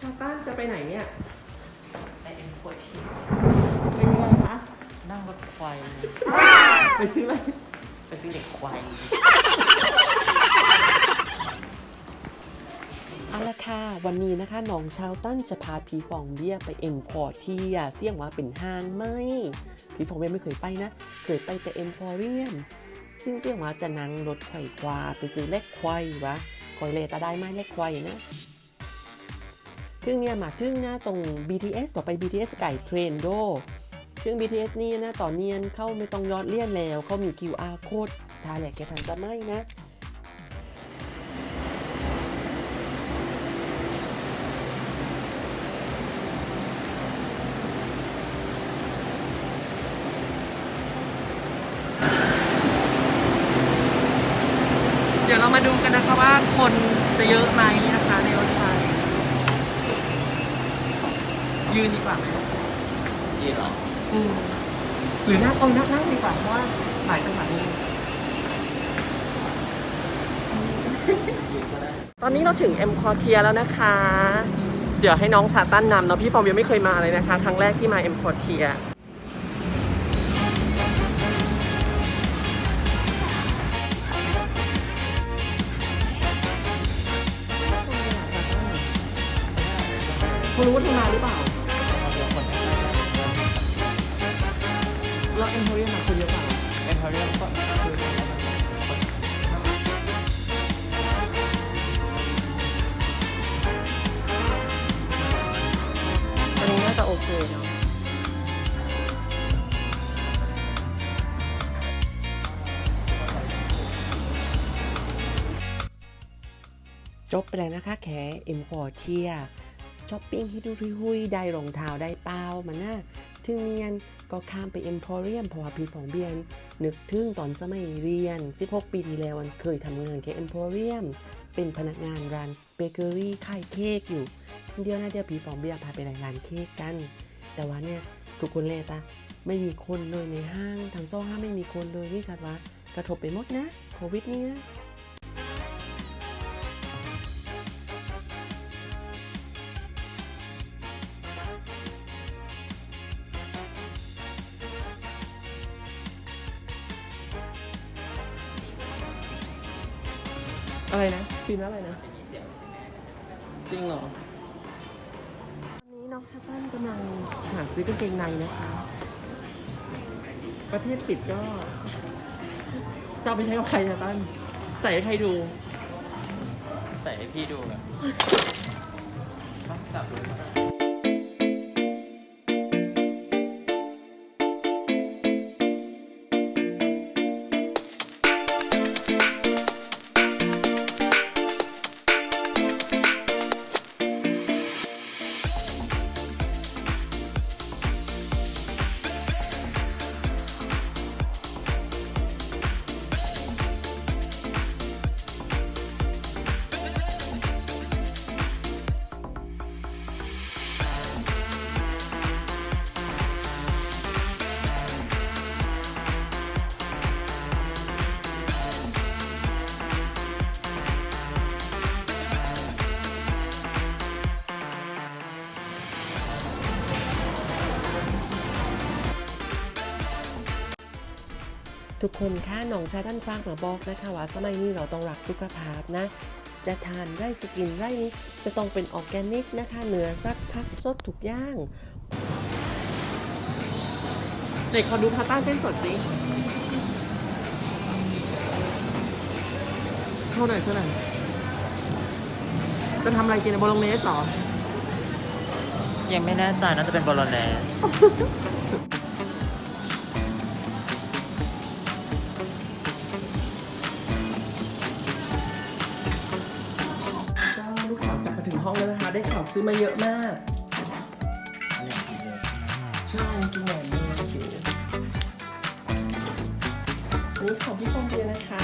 ชาต้านจะไปไหนเนี่ย ไปเอ็มโคทีไปยังไงคะนั่งรถควายไปซื้ออะไรไปซื้อเด็กควายเอาละค่ะ วันนี้นะคะน้องชาวตั้นจะพาผีฟองเบี้ยไปเอ็มคอเทียเสี่ยงว่าเป็นห้างไหมผีฟองเบี้ยไม่เคยไปนะ เคยไปแต่เอ็มพอเรียมซึ่งเสี่ยงว่าจะนั่งรถไขว่ควาไปซื้อเล็กควายวะคอยเลตาได้ไหมเล็กควา ยนะซึ่งเนี่ยมาถึงหน้าตรง BTS ต่อไป BTS ไก่เทรนโดซึ่อง BTS นี่นะตอนเนียนเข้าไม่ต้องยอดเลี่ยนแล้ว เขามี QR code ทาแหลกแกทันจะไม่นะเดี๋ยวเรามาดูกันนะคะว่าคนจะเยอะไหม ยืนดีกว่าไหมยืนเหรออืมหรือนั่งเอานั่งนั่งดีกว่าเพราะว่าหลายจังหวัดนี้ยืนก็ได้ตอนนี้เราถึงเอ็มคอเทียแล้วนะคะ เดี๋ยวให้น้องชาตั้นนำเนาะพี่ฟอมยังไม่เคยมาเลยนะคะ ครั้งแรกที่มาเอ็มคอเทียคุณรู้ว่าเธอมาหรือเปล่า แล้วเอ็มโพเรียมาคนเยอะกว่าเอ็มพอเรียมก็คืออันนี้น่าจะโอเคเนาะจบไปแล้วนะคะแขเอ็มคอเทียช้อปปิ้งให้ดูทุยๆได้รองเท้าได้เป้ามาหน้าถึงเนียน ก็ข้ามไปเอ็มพอเรียมเพราะว่าพี่ของเบียน นึกถึงตอนสมัยเรียน 16 ปีที่แล้วมันเคยทำงานแค่เอ็มพอเรียมเป็นพนักงานร้านเบเกอรี่ขายเค้กอยู่ทีเดียวนะเดียวพี่ของเบียร์พาไปร้านเค้กกัน แต่ว่าเนี่ยทุกคนเลยตาไม่มีคนเลยในห้างทั้งซ่ห้างไม่มีคนเลยนี่ชัดว่ากระทบไปหมดนะโควิดเนี่ย อะไรนะซีนอะไรนะ จริงเหรอตอนนี้น้องชาตันกำลังหาซื้อกางเกงในนะคะ ประเทศปิดก็ จะเอาไปใช้กับใครชาตันใส่ให้ใครดู ใส่ให้พี่ดูแบบ ทุกคนคะน้องชาตันฝากมาบอกนะคะว่าสมัยนี้เราต้องรักสุขภาพนะ จะทานไร่จะกินไร่นี้จะต้องเป็นออร์แกนิกนะคะเนื้อสัตว์ผักสดทุกอย่างเด็กขอดูพาสต้าเส้นสดสิโชว์หน่อยโชว์หน่อยจะทำอะไรกินโบโลเนสเหรอ ยังไม่แน่ใจน่าจะเป็นบอลเนส กลับมาถึงห้องแล้วนะคะ ได้ข่าวซื้อมาเยอะมาก ใช่กินหน่อยนี่โอเคอันนี้ของพี่ฟองเบียร์นะคะ